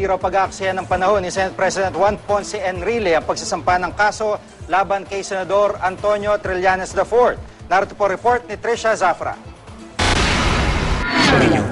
hindi raw pag-aaksaya ng panahon ni Senate President Juan Ponce Enrile ang pagsasampa ng kaso laban kay Senador Antonio Trillanes IV. Narito po report ni Trisha Zafra.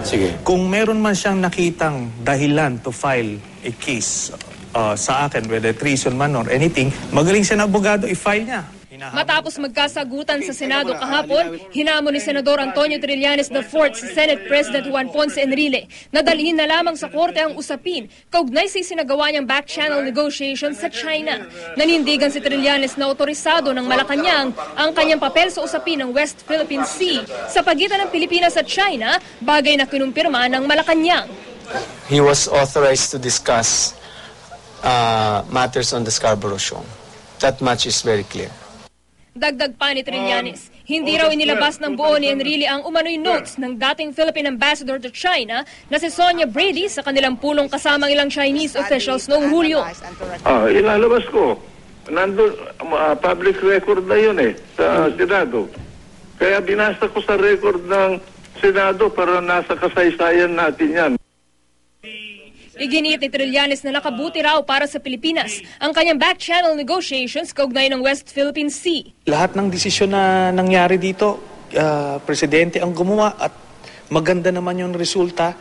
Sige. Kung meron man siyang nakitang dahilan to file a case uh, sa akin, whether treason man or anything, magaling siya na abogado, i-file niya. Matapos magkasagutan sa Senado kahapon, hinamon ni Senador Antonio Trillanes IV si Senate President Juan Ponce Enrile na dalhin na lamang sa korte ang usapin kaugnay sa isinagawa niyang back-channel negotiations sa China. Nanindigan si Trillanes na otorisado ng Malacanang ang kanyang papel sa usapin ng West Philippine Sea sa pagitan ng Pilipinas at China, bagay na kinumpirma ng Malacanang. He was authorized to discuss uh, matters on the Scarborough Shoal. That much is very clear. Dagdag pa ni Trillanes, hindi raw inilabas ng buo ni Enrile ang umano'y notes ng dating Philippine Ambassador to China na si Sonia Brady sa kanilang pulong kasamang ilang Chinese officials noong Hulyo. Ah, ilalabas ko. Nandun, ah, public record na yun eh, sa Senado. Kaya binasa ko sa record ng Senado para nasa kasaysayan natin yan. Iginiit ni Trillanes na nakabuti raw para sa Pilipinas ang kanyang back-channel negotiations kaugnay ng West Philippine Sea. Lahat ng desisyon na nangyari dito, uh, presidente ang gumawa at maganda naman yung resulta.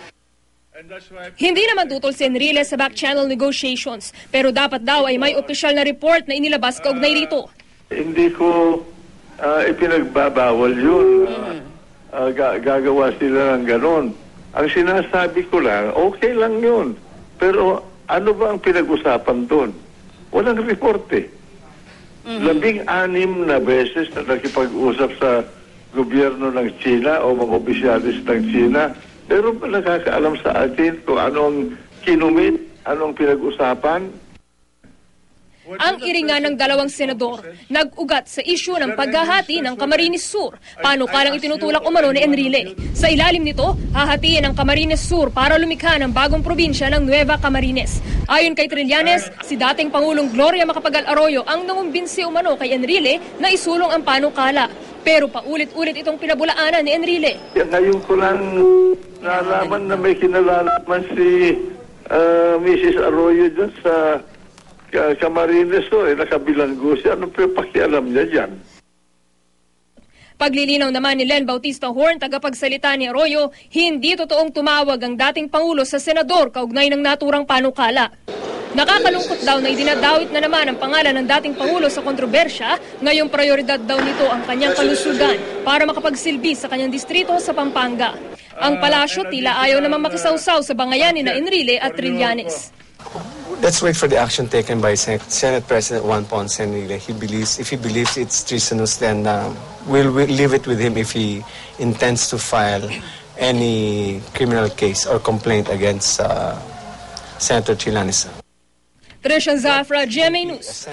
Hindi naman tutol si Enrile sa back-channel negotiations pero dapat daw ay may opisyal na report na inilabas kaugnay rito. Hindi ko ah, ipinagbabawal yun. Ah, ga- gagawa sila ng ganon. Ang sinasabi ko lang, okay lang yun. Pero ano ba ang pinag-usapan doon? Walang report eh. Labing-anim na beses na nakipag-usap sa gobyerno ng China o mga opisyalis ng China. Pero nakakaalam sa atin kung anong kinumit, anong pinag-usapan? Ang iringan ng dalawang senador nag-ugat sa isyu ng paghahati ng Camarines Sur, panukalang itinutulak umano ni Enrile. Sa ilalim nito, hahatiin ang Camarines Sur para lumikha ng bagong probinsya ng Nueva Camarines. Ayon kay Trillanes, si dating Pangulong Gloria Macapagal Arroyo ang nangumbinsi umano kay Enrile na isulong ang panukala. Pero paulit-ulit itong pinabulaanan ni Enrile. Ngayon ko lang nalaman na may kinalalaman si ah, Mrs. Arroyo dyan sa uh, Camarines to, eh, nakabilanggo siya. Anong pakialam niya dyan? Paglilinaw naman ni Len Bautista Horn, tagapagsalita ni Arroyo, hindi totoong tumawag ang dating Pangulo sa Senador kaugnay ng naturang panukala. Nakakalungkot daw na idinadawit na naman ang pangalan ng dating Pangulo sa kontrobersya, ngayong prioridad daw nito ang kanyang kalusugan para makapagsilbi sa kanyang distrito sa Pampanga. Ang palasyo tila ayaw namang makisawsaw sa bangayan ni na Enrile at Trillanes. Let's wait for the action taken by Sen- Senate President Juan Ponce Enrile. He believes, if he believes it's treasonous, then um, we'll, we'll leave it with him if he intends to file any criminal case or complaint against uh, Senator Chilanes. Trisha Zafra, GMA News.